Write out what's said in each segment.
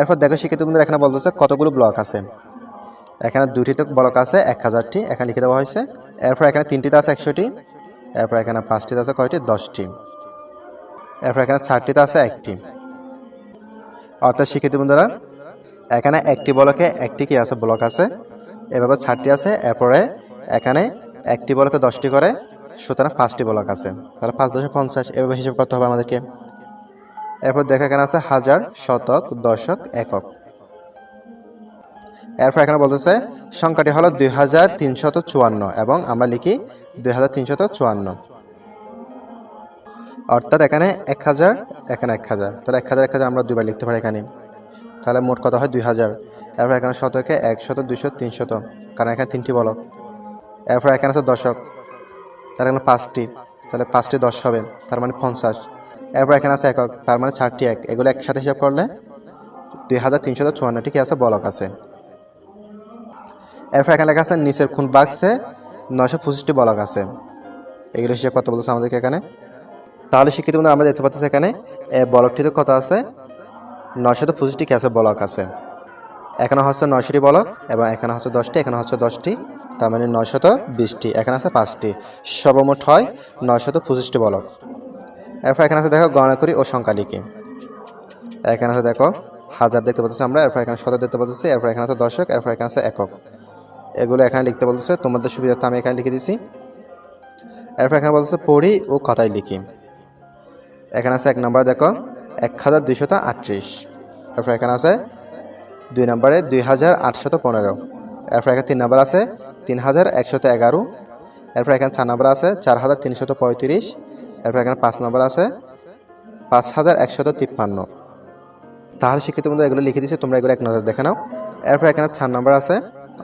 এরপর দেখো শিক্ষিত বন্ধুরা এখানে বলতেছে কতগুলো ব্লক আছে? এখানে দুটিতে ব্লক আছে, এক হাজারটি, এখানে লিখে দেওয়া হয়েছে। এরপর এখানে তিনটিতে আছে একশোটি, এরপর এখানে পাঁচটিতে আছে কয়টি? দশটি। এরপর এখানে ষাটটিতে আছে একটি। অর্থাৎ শিক্ষিত বন্ধুরা এখানে একটি ব্লকে একটি কি আছে? ব্লক আছে। এভাবে ষাটটি আছে, এরপরে এখানে একটি ব্লকে দশটি করে, সুতরাং পাঁচটি ব্লক আছে। তাহলে পাঁচ দশে পঞ্চাশ, এভাবে হিসাব করতে হবে আমাদেরকে। এরপর দেখা এখানে আছে? হাজার, শতক, দশক, একক। এরপর এখানে বলতেছে, সংখ্যাটি হলো দুই হাজার তিনশত চুয়ান্ন এবং আমরা লিখি দুই হাজার তিনশত চুয়ান্ন। অর্থাৎ এখানে এক হাজার, এখানে এক হাজার। তাহলে এক হাজার এক হাজার আমরা দুইবার লিখতে পারি এখানে। তাহলে মোট কত হয়? দুই হাজার। এরপর এখানে শতকে একশত দুইশো তিনশত। কারণ এখানে তিনটি বলক। এরপর এখানে আছে দশক। তার এখানে পাঁচটি। তাহলে পাঁচটি দশ হবে। তার মানে পঞ্চাশ। এরপর এখানে আছে একক, তার মানে চারটি এক। এগুলো একসাথে হিসাব করলে দুই হাজার তিনশত চুয়ান্নটি কি আছে? বলক আছে। এরপর এখানে লেখা আছে, নিচের খুন বাক্সে নয়শো পঁচিশটি বলক আছে। এগুলো হিসাব কত বলছে আমাদেরকে এখানে। তাহলে শিক্ষিত বন্ধু আমরা দেখতে পাচ্ছি এখানে বলকটিতে কত আছে? নয়শত পঁচিশটি কি আছে? বলক আছে। এখানে হচ্ছে নয়শোটি বলক, এবং এখানে হচ্ছে দশটি, এখানে হচ্ছে দশটি, তার মানে নয়শত বিশটি, এখানে আছে পাঁচটি। সর্বমোট হয় নয়শত পঁচিশটি বলক। এরপর এখানে আছে দেখো গণনা করি ও সংখ্যা লিখি। এখানে আছে দেখো হাজার দেখতে পাচ্ছি আমরা, এরপর এখানে শত দেখতে পাচ্ছি, এরপর এখানে আছে দশক, এরপর এখানে আছে একক। এগুলো এখানে লিখতে বলতেছে, তোমাদের সুবিধার্থে আমি এখানে লিখে দিছি। এরপর এখানে বলতেছে পড়ি ও কথায় লিখি। এখানে আছে এক নম্বর দেখো এক হাজার দুইশত আটত্রিশ। এরপর এখানে আছে দুই নম্বরে দুই হাজার আটশত পনেরো। এরপর এখানে তিন নম্বর আছে তিন হাজার একশত এগারো। এরপর এখানে চার নম্বর আছে চার হাজার তিনশত পঁয়ত্রিশ। এরপর এখানে পাঁচ নম্বর আছে। পাঁচ হাজার একশত তিপ্পান্ন। তাহলে শিক্ষিত বন্ধু এগুলো লিখে দিচ্ছে তোমরা এগুলো এক নজর দেখে নাও। এরপর এখানে চার নম্বর আছে,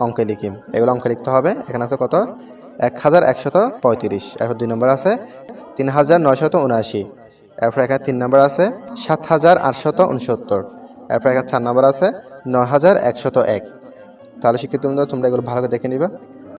অঙ্কে লিখি এগুলো অঙ্কে লিখতে হবে। এখানে আছে কত? এক হাজার একশত পঁয়ত্রিশ। এরপর দুই নম্বর আছে তিন হাজার নয়শত উনআশি। এরপর এখানে তিন নম্বর আছে সাত হাজার আটশত উনসত্তর। এরপর এখানে চার নম্বর আছে নয় হাজার একশত এক। তাহলে শিক্ষিত বন্ধু তোমরা এগুলো ভালো করে দেখে নিবে।